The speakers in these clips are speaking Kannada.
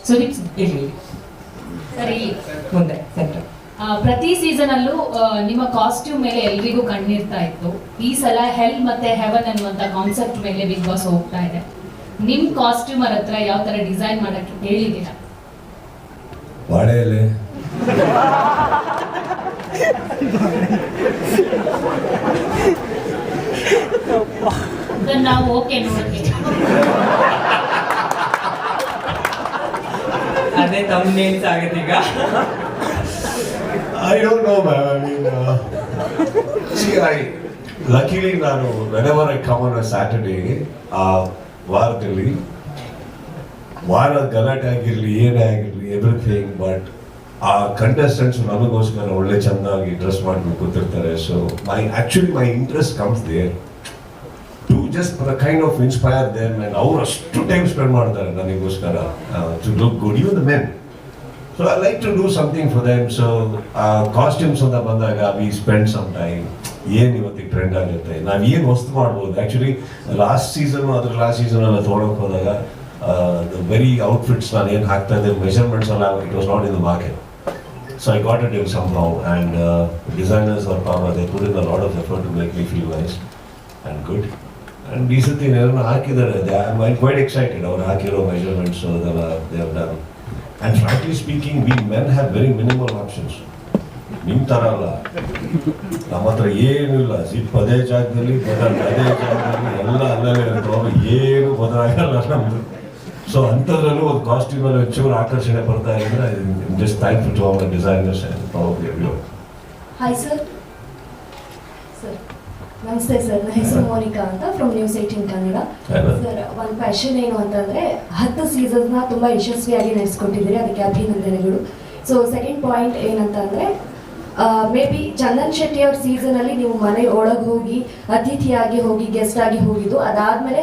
ಸುದೀಪ್ ಸರ್ ಸರಿ. ಮುಂದೆ ಸೆಂಟರ್ ಆ, ಪ್ರತಿ ಸೀಸನ್ ಅಲ್ಲೂ ನಿಮ್ಮ ಕಾಸ್ಟ್ಯೂಮ್ ಮೇಲೆ ಎಲ್ರಿಗೂ ಕಣ್ಣಿರ್ತಾ ಇತ್ತು. ಈ ಸಲ ಹೆಲ್ ಮತ್ತೆ ಹೆವನ್ ಅನ್ನುವಂತ ಕಾನ್ಸೆಪ್ಟ್ ಮೇಲೆ ಬಿಗ್ ಬಾಸ್ ಹೋಗ್ತಾ ಇದೆ. ನಿಮ್ ಕಾಸ್ಟ್ಯೂಮರ್ ಹತ್ರ ಯಾವ ತರ ಡಿಸೈನ್ ಮಾಡಕ್ಕೆ ಹೇಳಿದೀರ ನಾವು ಓಕೆ ನೋಡಕ್ಕೆ ಅದೇ ತಮ್ಮನೇಲ್ಸ್ ಆಗುತ್ತೆ ಈಗ. I don't know ma'am I mean see I luckily ನಾನು whenever I come on Saturday ಆ ವಾರದಲ್ಲಿ ವಾರ ಗಲಾಟೆ ಆಗಿರಲಿ ಏನೇ ಆಗಿರಲಿ ಎವ್ರಿಥಿಂಗ್ ಬಟ್ ಆ ಕಂಟೆಸ್ಟೆಂಟ್ಸ್ ನಮಗೋಸ್ಕರ ಒಳ್ಳೆ ಚೆನ್ನಾಗಿ ಡ್ರೆಸ್ ಮಾಡ್ಕೊಂಡು ಕೂತಿರ್ತಾರೆ so my actually my interest comes there just kind of inspire their men ಅವ್ರು ಅಷ್ಟು ಟೈಮ್ ಸ್ಪೆಂಡ್ ಮಾಡ್ತಾರೆ ನನಗೋಸ್ಕರ to look good you the men so I like to do something for them so costumes ಅಂತ ಬಂದಾಗ ವಿ ಸ್ಪೆಂಡ್ ಸಮ್ ಟೈಮ್ ಏನು ಇವತ್ತಿಗೆ ಟ್ರೆಂಡ್ ಆಗುತ್ತೆ? ನಾವು ಏನು ವಸ್ತು ಮಾಡ್ಬೋದು? ಆ್ಯಕ್ಚುಲಿ ಲಾಸ್ಟ್ ಸೀಸನ್ ಅದ್ರ ಲಾಸ್ಟ್ ಸೀಸನ್ ಎಲ್ಲ ತೊಗೊಳಕ್ ಹೋದಾಗ ವೆರಿ ಔಟ್ಫಿಟ್ಸ್ ನಾನು ಏನು ಹಾಕ್ತಾ ಇದ್ದೆ ಮೆಷರ್ಮೆಂಟ್ಸ್ ಎಲ್ಲ it was not in the market so I got it in somehow and designers ಅವ್ರ ಪಾಪ they put in lot of effort to make me feel nice and good and ಈ ಸತಿ ಏನೋ ಹಾಕಿದ್ದಾರೆ ಐ ಕ್ವೈಟ್ ಎಕ್ಸೈಟೆಡ್ ಅವ್ರು ಹಾಕಿರೋ ಮೆಷರ್ಮೆಂಟ್ಸ್ ಅದೆಲ್ಲ they have done and frankly speaking we men have very minimal options ನಿಮ್ಮ ಥರ ಅಲ್ಲ. ನಮ್ಮ ಹತ್ರ ಏನೂ ಇಲ್ಲ ಸಿಪ್ ಅದೇ ಜಾಗದಲ್ಲಿ ಬಟನ್ ಅದೇ ಜಾಗದಲ್ಲಿ, ಎಲ್ಲ ಅಲ್ಲವೇ ಇರುತ್ತೆ. ಏನು ಬದಲಾಗಲ್ಲ ನಮ್ಮದು ಸೊ ಅಂಥದ್ರಲ್ಲೂ ಒಂದು ಕಾಸ್ಟ್ಯೂಮಲ್ಲಿ ಒಂಚೂರು ಆಕರ್ಷಣೆ ಬರ್ತಾ ಇದ್ರೆ just thank you to our designers and hi sir ನಮಸ್ತೆ ಸರ್ ನನ್ನ ಹೆಸರು ಮೋನಿಕಾ ಅಂತ from news eighteen Kannada sir ಒಂದು ಕ್ವೆಶನ್ ಏನು ಅಂತಂದ್ರೆ ಹತ್ತು ಸೀಸನ್ಸ್ನ ತುಂಬಾ ಯಶಸ್ವಿಯಾಗಿ ನಡೆಸ್ಕೊಟ್ಟಿದ್ದೀರಿ ಅದಕ್ಕೆ ಅಭಿನಂದನೆಗಳು. ಸೊ ಸೆಕೆಂಡ್ ಪಾಯಿಂಟ್ ಏನಂತಂದ್ರೆ ಮೇ ಬಿ ಚಂದನ್ ಶೆಟ್ಟಿ ಅವ್ರ ಸೀಸನ್ ಅಲ್ಲಿ ನೀವು ಮನೆ ಒಳಗೆ ಹೋಗಿ ಅತಿಥಿಯಾಗಿ ಹೋಗಿ ಗೆಸ್ಟ್ ಆಗಿ ಹೋಗಿದ್ದು ಅದಾದ್ಮೇಲೆ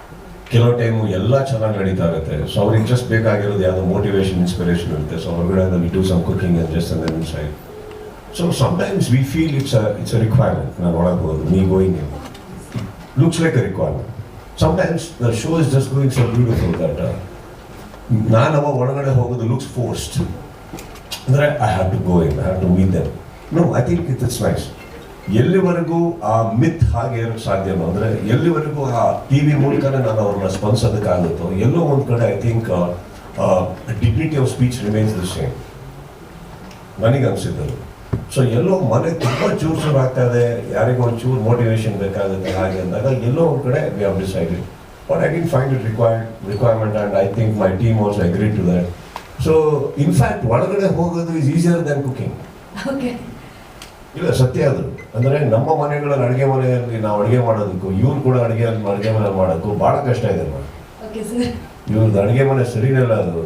ಕೆಲವು ಟೈಮು ಎಲ್ಲ ಚೆನ್ನಾಗಿ ನಡೀತಾ ಇರುತ್ತೆ. ಸೊ ಅವ್ರಿಗೆ ಜಸ್ಟ್ ಬೇಕಾಗಿರೋದು ಯಾವುದೋ ಮೋಟಿವೇಶನ್ ಇನ್ಸ್ಪಿರೇಷನ್ ಇರುತ್ತೆ. ಸೊ ಹೊರಗಡೆ we some cooking and just and side so sometimes we feel it's it's a requirement ನಾನು ಒಳಗೋದು ಹೋಗೋದು ನೀ going looks like a requirement sometimes the show is just going so beautiful that ನಾನು ಅವಾಗ ಒಳಗಡೆ ಹೋಗೋದು ಲುಕ್ಸ್ ಫೋರ್ಸ್ಡ್ ಅಂದರೆ I have to go in I have to meet them no I think it it's nice ಎಲ್ಲಿವರೆಗೂ ಆ ಮಿತ್ ಹಾಗೆ ಸಾಧ್ಯನೋ ಅಂದರೆ ಎಲ್ಲಿವರೆಗೂ ಆ ಟಿ ವಿ ಮೂಲಕನೇ ನಾನು ಅವ್ರನ್ನ ಸ್ಪಂದಿಸೋದಕ್ಕಾಗುತ್ತೋ ಎಲ್ಲೋ ಒಂದು ಕಡೆ I think dignity of speech remains the same ನನಗೆ ಅನಿಸಿದ್ದು ಸೊ ಎಲ್ಲೋ ಮನೆ ತುಂಬ ಚೂರು ಚೂರು ಆಗ್ತಾ ಇದೆ ಯಾರಿಗೂ ಒಂದು ಚೂರು ಮೋಟಿವೇಶನ್ ಬೇಕಾಗುತ್ತೆ ಹಾಗೆ ಅಂದಾಗ ಎಲ್ಲೋ ಒಂದು ಕಡೆ we have decided but I didn't find it required requirement and I think my team also agree to that so in fact ಒಳಗಡೆ ಹೋಗೋದು is easier than cooking okay ಇಲ್ಲ ಸತ್ಯ ಅದು. ಅಂದರೆ ನಮ್ಮ ಮನೆಗಳಲ್ಲಿ ಅಡುಗೆ ಮನೆಯಲ್ಲಿ ನಾವು ಅಡುಗೆ ಮಾಡೋದಕ್ಕೂ ಇವ್ರು ಕೂಡ ಅಡುಗೆ ಅಡುಗೆ ಮನೆ ಮಾಡೋಕ್ಕೂ ಭಾಳ ಕಷ್ಟ ಇದೆ ಇವ್ರದ್ದು ಅಡುಗೆ ಮನೆ ಸರಿನಲ್ಲ ಅದು.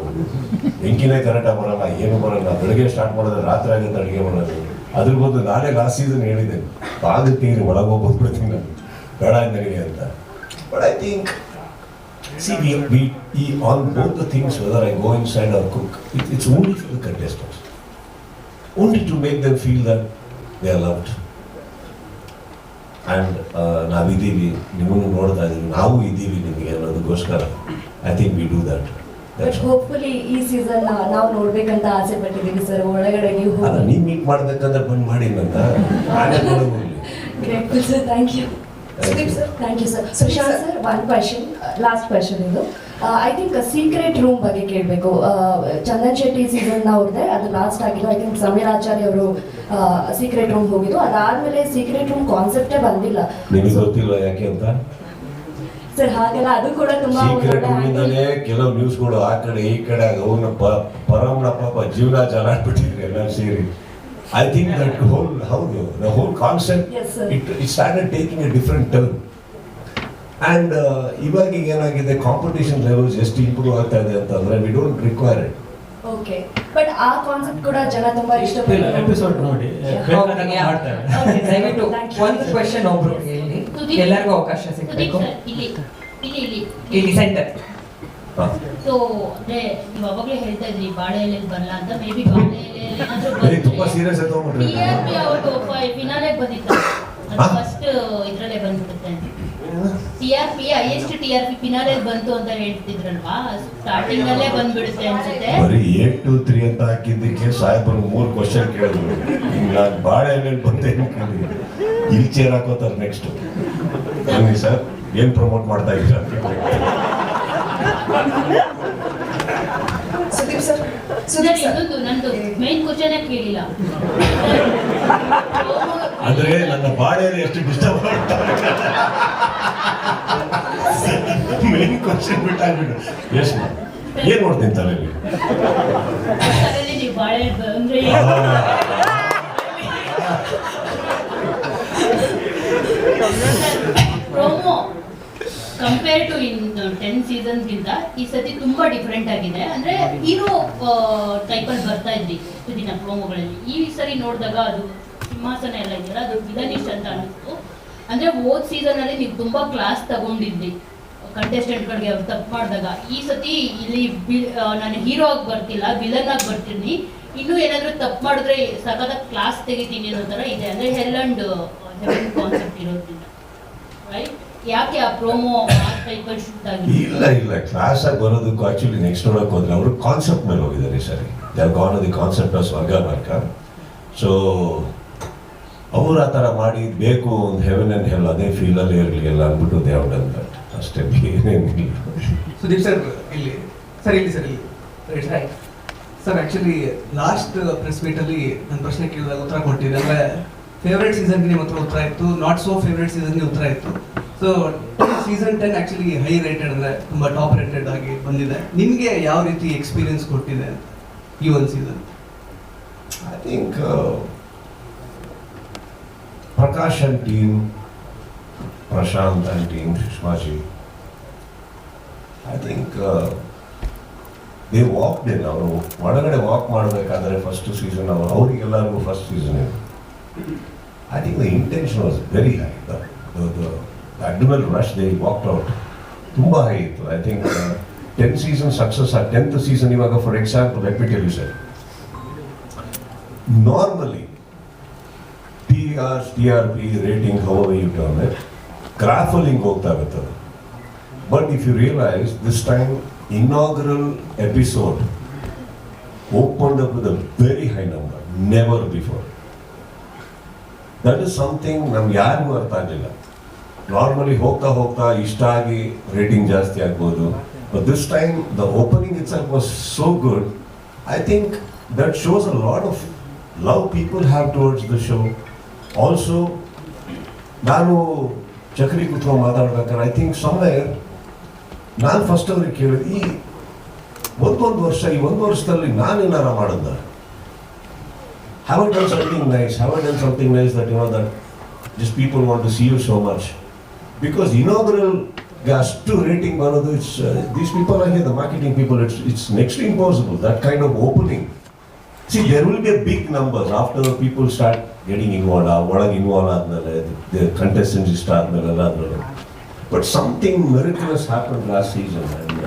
ಬೆಂಕಿನೇ ಕರೆಕ್ಟಾಗಿ ಬರಲ್ಲ ಏನು ಬರಲ್ಲ. ಬೆಳಗ್ಗೆ ಸ್ಟಾರ್ಟ್ ಮಾಡಿದ್ರೆ ರಾತ್ರಿ ಆಗುತ್ತೆ ಅಡುಗೆ ಮಾಡೋದು. ಅದ್ರ ಬದಲು ನಾನೇ ಲಾಸ್ಟ್ ಸೀಸನ್ ಹೇಳಿದೆ ಆಗುತ್ತೆ ನೀರು ಒಳಗೆ ಹೋಗಿ ಬಂದ್ಬಿಡ್ತೀನಿ ನಾನು. ಬೇಡ ನನಗೆ ಅಂತ. But I think see we we ಈ on both the things whether I go inside our cook it it's only for the contestants only to make them feel that they are loved and ನಾವಿದ್ದೀವಿ ನಿಮ್ಮನ್ನು ನೋಡ್ತಾ ಇದ್ದೀವಿ ನಾವು ಇದ್ದೀವಿ ನಿಮಗೆ ಅನ್ನೋದಕ್ಕೋಸ್ಕರ I think we do that but hopefully ಈ ಸೀಸನ್ ನಾವು ನೋಡ್ಬೇಕಂತ ಆಸೆ ಪಟ್ಟಿದ್ದೀವಿ ಸರ್ ಒಳಗಡೆ ನೀವು ಅಲ್ಲ ನೀವು ಮೀಟ್ ಮಾಡ್ಬೇಕಂದ್ರೆ ಬಂದು ಮಾಡಿ ನನ್ನ ನಾನೇ ನೋಡಬಹುದು grateful sir thank you Thank you. Sir thank you sir Sushant sir one question last question ಇದು. ಐ ಥಿಂಕ್ ಸೀಕ್ರೆಟ್ ರೂಮ್ ಬಗ್ಗೆ ಕೇಳಬೇಕು. ಚಂದನ್ ಶೆಟ್ಟಿ ಸೀಸನ್ ಅವ್ರದ್ದೆ ಅದು ಲಾಸ್ಟ್ ಆಗಿದ್ದು ಐ ಥಿಂಕ್ ಸಮೀರ್ ಆಚಾರ್ಯ ಅವರು ಸೀಕ್ರೆಟ್ ರೂಮ್ ಹೋಗಿದ್ದು. ಅದಾದ್ಮೇಲೆ ಸೀಕ್ರೆಟ್ ರೂಮ್ ಕಾನ್ಸೆಪ್ಟೇ ಬಂದಿಲ್ಲ. ಗೊತ್ತಿಲ್ಲ ಯಾಕೆ ಅಂತ? ಸರ್ ಹಾಗೆಲ್ಲ ಅದು ಕೂಡ ತುಂಬಾ ಸೀಕ್ರೆಟ್ ರೂಮಿಂದಲೇ ಕೆಲವು ನ್ಯೂಸ್ಗಳು ಆ ಕಡೆ ಈ ಕಡೆ ಅವನ ಪರಮ್ನ ಪಾಪ ಜೀವನ ಜಲಾಡ್ಬಿಟ್ಟಿದ್ರು ಎಲ್ಲ ಸೇರಿ. ಐ ಥಿಂಕ್ ದಟ್ ಹೋಲ್ ಹೌದು the whole concept. It it started taking a different turn and ಇವಾಗ ಈಗ ಏನಾಗಿದೆ ಕಾಂಪಿಟೇಷನ್ ಲೆವೆಲ್ಸ್ ಎಷ್ಟು ಇಂಪ್ರೂವ್ ಆಗ್ತಾ ಇದೆ ಅಂತಂದ್ರೆ we don't require it okay but ಆ ಕಾನ್ಸೆಪ್ಟ್ ಕೂಡ ಜನ ತುಂಬಾ ಇಲ್ಲ ಇಷ್ಟಪಡ್ತಾರೆ ಎಪಿಸೋಡ್ ನೋಡಿ. ದಯವಿಟ್ಟು. ಒಂದು ಕ್ವೆಶನ್ ಒಬ್ರು ಹೇಳಿ. ಸುದೀಪ್. ಎಲ್ಲರಿಗೂ ಅವಕಾಶ ಸಿಗಬೇಕು. ಇಲ್ಲಿ ಇಲ್ಲಿ ಇಲ್ಲಿ ಇಲ್ಲಿ. ಸೆಂಟರ್ ಸೊ ಅಂದ್ರೆ ನೀವು ಅವಾಗಲೇ ಹೇಳ್ತಾ ಇದ್ರಿ ಬಾಳೆ ಎಲೆಯಲ್ಲಿ ಬರಲ್ಲ ಅಂತ ಮೇ ಬಿ ಬಾಳೆ ಎಲೆ ಏನಾದ್ರೂ ತುಂಬಾ ಆಗಿ ತಗೊಂಡ್ಬಿಟ್ರೆ ಫಿನಾಲೆ ಬಂದಿತ್ತು ಹಾ? ಫಸ್ಟ್ ಇದ್ರಲ್ಲೇ R P highest T R P ಬಂತು ಅಂತ ಹೇಳ್ತಿದ್ರಲ್ವಾ ಸ್ಟಾರ್ಟಿಂಗ್ ಅಲ್ಲೇ ಬಂದ್ಬಿಡುತ್ತೆ ಅನ್ಸುತ್ತೆ ಬರೀ ಏಟ್ ಟು ತ್ರೀ ಅಂತ ಹಾಕಿದ್ದಕ್ಕೆ ಸಾಹೇಬರು ಮೂರು ಕ್ವಶನ್ ಕೇಳಿದ್ರು ಈಗ ನಾನು ಬಾಳೆ ಎಲೆಯಲ್ಲಿ ಬಂದೆ ಇಲ್ಲಿ ಚೇರ್ ಹಾಕೋತಾರೆ ನೆಕ್ಸ್ಟ್ ಬನ್ನಿ ಸರ್ ಏನ್ ಪ್ರಮೋಟ್ ಮಾಡ್ತಾ ಇದ್ದೀರಾ Sudeep sir sir Sudeep sir ಇನ್ನೊಂದು ನಂದು ಮೇನ್ ಕ್ವಶನ್ ಕೇಳಿಲ್ಲ ಅಂದ್ರೆ ನನ್ನ ಬಾಳೆಯಲ್ಲಿ ಎಷ್ಟು ಡಿಸ್ಟರ್ಬ್ ಮಾಡ್ತಾರೆ ಮೇನ್ ಕ್ವಶನ್ ಬಿಟ್ಟಾಗ್ಬಿಟ್ಟು ಎಸ್ ಏನ್ ನೋಡ್ತೀನಿ ತಲೆಯಲ್ಲಿ? ಕಂಪೇರ್ ಟು ಇನ್ ಟೆನ್ ಸೀಸನ್ಗಿಂತ ಈ ಸತಿ ತುಂಬಾ ಡಿಫ್ರೆಂಟ್ ಆಗಿದೆ ಅಂದ್ರೆ ಹೀರೋ ಟೈಪಲ್ಲಿ ಬರ್ತಾ ಇದ್ರಿ ದಿನ ಪ್ರೋಮೋಗಳಲ್ಲಿ ಈ ಸರಿ ನೋಡಿದಾಗ ಅದು ಸಿಂಹಾಸನ ಎಲ್ಲ ಇದೆಯಲ್ಲ ಅದು ವಿಲನಿಸ್ಟ್ ಅಂತ ಅನಿಸ್ತು ಅಂದ್ರೆ ಹೋದ್ ಸೀಸನ್ ಅಲ್ಲಿ ನೀವು ತುಂಬಾ ಕ್ಲಾಸ್ ತಗೊಂಡಿದ್ರಿ. ಕಂಟೆಸ್ಟೆಂಟ್ಗಳಿಗೆ ಅವ್ರು ತಪ್ಪು ಮಾಡಿದಾಗ. ಈ ಸತಿ ಇಲ್ಲಿ ನಾನು ಹೀರೋ ಆಗಿ ಬರ್ತಿಲ್ಲ ವಿಲನ್ ಆಗಿ ಬರ್ತೀನಿ ಇನ್ನೂ ಏನಾದರೂ ತಪ್ಪು ಮಾಡಿದ್ರೆ ಸಕದ ಕ್ಲಾಸ್ ತೆಗಿತೀನಿ ಅನ್ನೋ ಥರ ಇದೆ. ಅಂದ್ರೆ ಹೆಲ್ ಅಂಡ್ ಹೆವೆನ್ ಕಾನ್ಸೆಪ್ಟ್ ಇರೋದ್ರಿಂದ. ರೈಟ್ ಯಾಕೆ ಆ ಪ್ರೋಮೋ ಟೈಪಲ್ಲಿ ಶೂಟ್ ಇಲ್ಲ ಇಲ್ಲ. ಕ್ಲಾಸ್ ಆಗಿ ನೆಕ್ಸ್ಟ್ ಅವರು ಕಾನ್ಸೆಪ್ಟ್ ಮೇಲೆ ಹೋಗಿದ್ದಾರೆ ಸರಿ. They gone the concept of ಸ್ವರ್ಗ ನರ್ಕ ಸೊ ಅವ್ರು ಆ ಥರ ಮಾಡಿ ಬೇಕು ಒಂದು ಹೆವೆನ್ ಅಂಡ್ ಹೆಲ್ ಅದೇ ಫೀಲಲ್ಲಿ ಇರಲಿ ಎಲ್ಲ ಅಂದ್ಬಿಟ್ಟು ದೇ ಡನ್ ದಟ್ ಅಷ್ಟೇ ಏನೇನಿಲ್ಲ ಸುದೀಪ್ ಸರ್ ಇಲ್ಲಿ. ಸರ್ ಇಲ್ಲಿ ಸರಿ ಇಲ್ಲಿ. ಸರ್ ಆ್ಯಕ್ಚುಲಿ ಲಾಸ್ಟ್ ಪ್ರೆಸ್ ಮೀಟಲ್ಲಿ ಅಲ್ಲಿ ನನ್ನ ಪ್ರಶ್ನೆ ಕೇಳಿದಾಗ ಉತ್ತರ ಕೊಟ್ಟಿದ್ದೆ. ಅಂದರೆ ಫೇವ್ರೇಟ್ ಸೀಸನ್ಗೆ ನಿಮ್ಮ ಹತ್ರ ಉತ್ತರ ಇತ್ತು ನಾಟ್ ಸೋ ಫೇವ್ರೇಟ್ ಸೀಸನ್ಗೆ ಉತ್ತರ ಇತ್ತು. So season ten actually high rated ಅಂದ್ರೆ ತುಂಬಾ ಟಾಪ್ ರೇಟೆಡ್ ಆಗಿ ಬಂದಿದೆ. ನಿಮಗೆ ಯಾವ ರೀತಿ ಎಕ್ಸ್ಪೀರಿಯನ್ಸ್ ಕೊಟ್ಟಿದೆ ಅಂತ ಈ ಒಂದು season I think uh, and team team, Prashant team team, I I think walk in. ಅವರು ಒಳಗಡೆ ವಾಕ್ ಮಾಡಬೇಕಾದ್ರೆ ಫಸ್ಟ್ ಸೀಸನ್ ಅವರು ಅವರಿಗೆಲ್ಲರಿಗೂ ಫಸ್ಟ್ ಸೀಸನ್ ಇದೆ. I think the intention was very high the adrenaline rush they walk out ತುಂಬ ಹೈ ಇತ್ತು. I think ten season success tenth season ಇವಾಗ for example ರೆಪಿಟಲ್ sir normally TR, TRP rating, however you term it, grappling ಹೋಗ್ತಾ ಇರ್ತದೆ but if you realise this time inaugural episode open up with a very high number never before that is something ನಮ್ಗೆ ಯಾರಿಗೂ ಅರ್ಥ ಆಗಲಿಲ್ಲ. ನಾರ್ಮಲಿ ಹೋಗ್ತಾ ಹೋಗ್ತಾ ಇಷ್ಟ ಆಗಿ ರೇಟಿಂಗ್ ಜಾಸ್ತಿ ಆಗ್ಬೋದು. But this time the opening itself was so good I think that shows a lot of love people have towards the show also ನಾನು ಚಕ್ರಿ ಕುತ್ಕೊಂಡು ಮಾತಾಡ್ಬೇಕಾದ್ರೆ ಐ ಥಿಂಕ್ ಸಮ್ವೇರ್ ನಾನು ಫಸ್ಟ್ ಅವ್ರಿಗೆ ಕೇಳಿದೆ, ಈ ಒಂದೊಂದು ವರ್ಷ, ಈ ಒಂದು ವರ್ಷದಲ್ಲಿ ನಾನೇನಾರ ಮಾಡಿದ್ದ have I done something nice have I done something nice that you know that just people want to see you so much because inaugural ಅಷ್ಟು ರೇಟಿಂಗ್ ಬರೋದು ಇಟ್ಸ್ ದೀಸ್ ಪೀಪಲ್ ಆಗಿ the marketing people it's it's next impossible that kind of opening see there will be a big numbers after people start getting involve ಒಳಗೆ ಇನ್ವಾಲ್ವ್ ಆದ್ಮೇಲೆ ಕಂಟೆಸ್ಟೆಂಟ್ ಇಷ್ಟ ಆದ್ಮೇಲೆ ಎಲ್ಲ ಆದ್ಮೇಲೆ but something miraculous happen last season and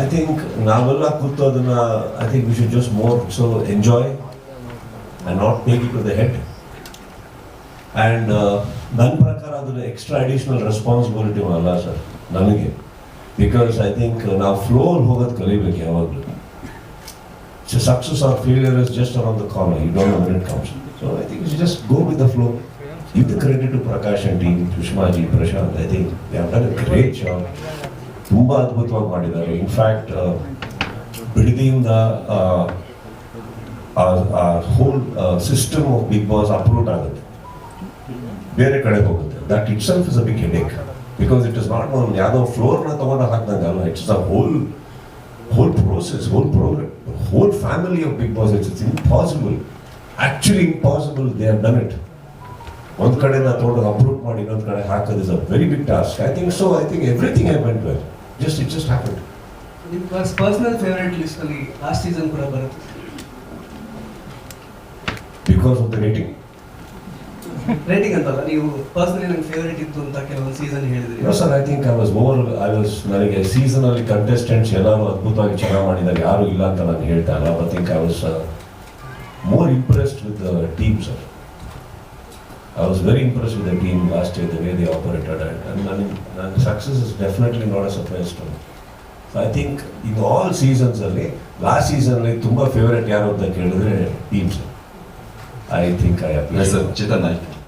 I think ನಾವೆಲ್ಲ ಕೂತು ಅದನ್ನು I think we should just more so enjoy and not take it to the head and ನನ್ನ ಪ್ರಕಾರ ಅದನ್ನು ಎಕ್ಸ್ಟ್ರಾ ಅಡಿಷನಲ್ ರೆಸ್ಪಾನ್ಸಿಬಿಲಿಟಿ ಅಲ್ಲ ಸರ್ ನನಗೆ ಬಿಕಾಸ್ ಐ ಥಿಂಕ್ ನಾವು ಫ್ಲೋರ್ ಹೋಗೋದು ಕಲಿಬೇಕು ಯಾವಾಗಲೂ success or failure is just around the corner. You don't know when it comes. So I think you should just go with the flow. Give the credit to Prakash and team, Sushmaji, Prashant. I think they have done a great job. ತುಂಬ ಅದ್ಭುತವಾಗಿ ಮಾಡಿದ್ದಾರೆ in fact ಬಿಡದಿಯಿಂದ whole system of big boss uproot ಆಗುತ್ತೆ ಬೇರೆ ಕಡೆ ಹೋಗುತ್ತೆ that itself is a big headache because it is not ಒಂದು ಯಾವುದೋ ಫ್ಲೋರ್ನ ತೊಗೊಂಡು ಹಾಕ್ದಂಗೆ ಅಲ್ಲ it's a whole whole process, whole program, ಹೋಲ್ whole family of Big Boss, it's, it's impossible. Impossible they they have it ಒಂದು ಕಡೆ ಕಡೆಯಿಂದ ತೊಗೊಂಡು ಅಪ್ರೂವ್ ಮಾಡಿ ಇನ್ನೊಂದು ಕಡೆ ಹಾಕೋದು is a very big task I think so I think everything I went well just it just happen ನಿಮ್ಮ ಪರ್ಸನಲ್ ಫೇವರೇಟ್ ಲಿಸ್ಟಲ್ಲಿ ಲಾಸ್ಟ್ ಸೀಸನ್ ಕೂಡ ಬರುತ್ತೆ. Because of the rating rating ಅಂತಲ್ಲ ನೀವು ಪರ್ಸನಲಿ ನಂಗೆ ಫೇವರೇಟ್ ಇತ್ತು ಅಂತ ಕೆಲವೊಂದು ಸೀಸನ್ ಹೇಳಿದ್ರಿ. No sir I think I was more I was ನನಗೆ ಸೀಸನಲ್ಲಿ ಕಂಟೆಸ್ಟೆಂಟ್ಸ್ ಎಲ್ಲರೂ ಅದ್ಭುತವಾಗಿ ಚೆನ್ನಾಗಿ ಮಾಡಿದ್ದಾರೆ. ಯಾರು ಇಲ್ಲ ಅಂತ ನಾನು ಹೇಳ್ತಾ ಇಲ್ಲ. I think I was more impressed with the team sir I was very impress with the team last year the way they operated and ನನಗೆ ನನ್ನ success is definitely not a surprise too so I think in all seasons ಅಲ್ಲಿ ಲಾಸ್ಟ್ ಸೀಸನ್ ಅಲ್ಲಿ ತುಂಬಾ ಫೇವರೇಟ್ ಯಾರು ಅಂತ ಕೇಳಿದ್ರೆ team sir I think I sir Chetan Naik